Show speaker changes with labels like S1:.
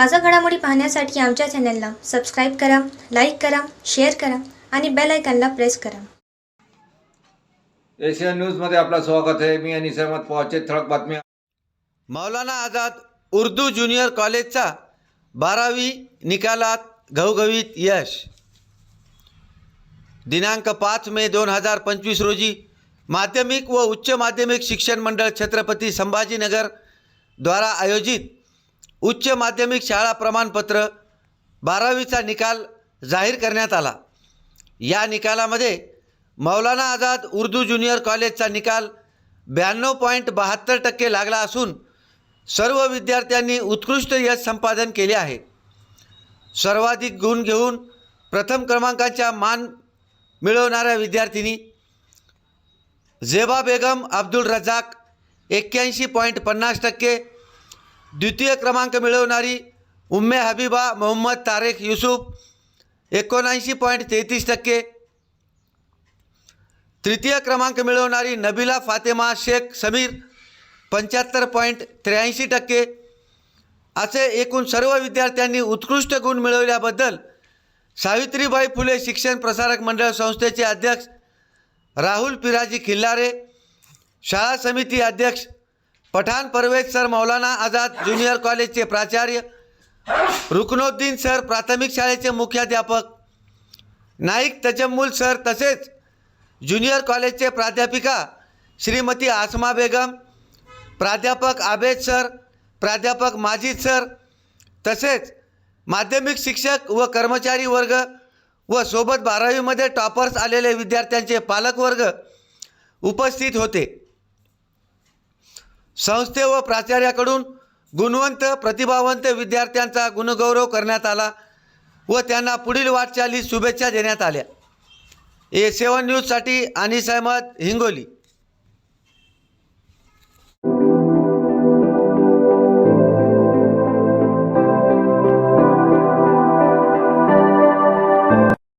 S1: ताजा घडामोडी पाहण्यासाठी आमच्या चॅनलला सबस्क्राईब करा लाईक करा शेअर करा आणि बेल आयकॉनला प्रेस करा.
S2: एशियन न्यूजमध्ये आपलं स्वागत आहे. मी अनिस अहमद पवाचे ठळक बातम्या.
S3: मौलाना आझाद उर्दू ज्युनियर कॉलेजचा बारावी निकालात घवघवीत यश. दिनांक पाच मे दोन हजार पंचवीस रोजी माध्यमिक व उच्च माध्यमिक शिक्षण मंडळ छत्रपती संभाजीनगर द्वारा आयोजित उच्च माध्यमिक शाळा प्रमाणपत्र बारावीचा निकाल जाहीर करण्यात आला. या निकालामध्ये मौलाना आझाद उर्दू ज्युनियर कॉलेजचा निकाल ब्याण्णव पॉईंट बहात्तर टक्के लागला असून सर्व विद्यार्थ्यांनी उत्कृष्ट यश संपादन केले आहे. सर्वाधिक गुण घेऊन प्रथम क्रमांकाच्या मान मिळवणाऱ्या विद्यार्थिनी झेबा बेगम अब्दुल रजाक एक्क्याऐंशी पॉईंट पन्नास टक्के द्वितीय क्रमांक मिळवणारी उम्मे हबीबा मोहम्मद तारेक युसुफ एकोणऐंशी पॉईंट तेहतीस टक्के. तृतीय क्रमांक मिळवणारी नबिला फातेमा शेख समीर पंच्याहत्तर पॉईंट त्र्याऐंशी टक्के. असे एकूण सर्व विद्यार्थ्यांनी उत्कृष्ट गुण मिळवल्याबद्दल सावित्रीबाई फुले शिक्षण प्रसारक मंडळ संस्थेचे अध्यक्ष राहुल पिराजी खिल्लारे शाळा समिती अध्यक्ष पठाण परवेज सर मौलाना आझाद ज्युनियर कॉलेजचे प्राचार्य रुकनुद्दीन सर प्राथमिक शाळेचे मुख्याध्यापक नाईक तजम्मुल सर तसेच ज्युनियर कॉलेजचे प्राध्यापिका श्रीमती आसमा बेगम प्राध्यापक आबेद सर प्राध्यापक माजिद सर तसेच माध्यमिक शिक्षक व कर्मचारी वर्ग व सोबत बारावीमध्ये टॉपर्स आलेले विद्यार्थ्यांचे पालकवर्ग उपस्थित होते. संस्थे व प्राचार्याकडून गुणवंत प्रतिभावंत विद्यार्थ्यांचा गुणगौरव करण्यात आला व त्यांना पुढील वाटचालीस शुभेच्छा देण्यात आल्या. ए सेवन न्यूजसाठी अनिस अहमद हिंगोली.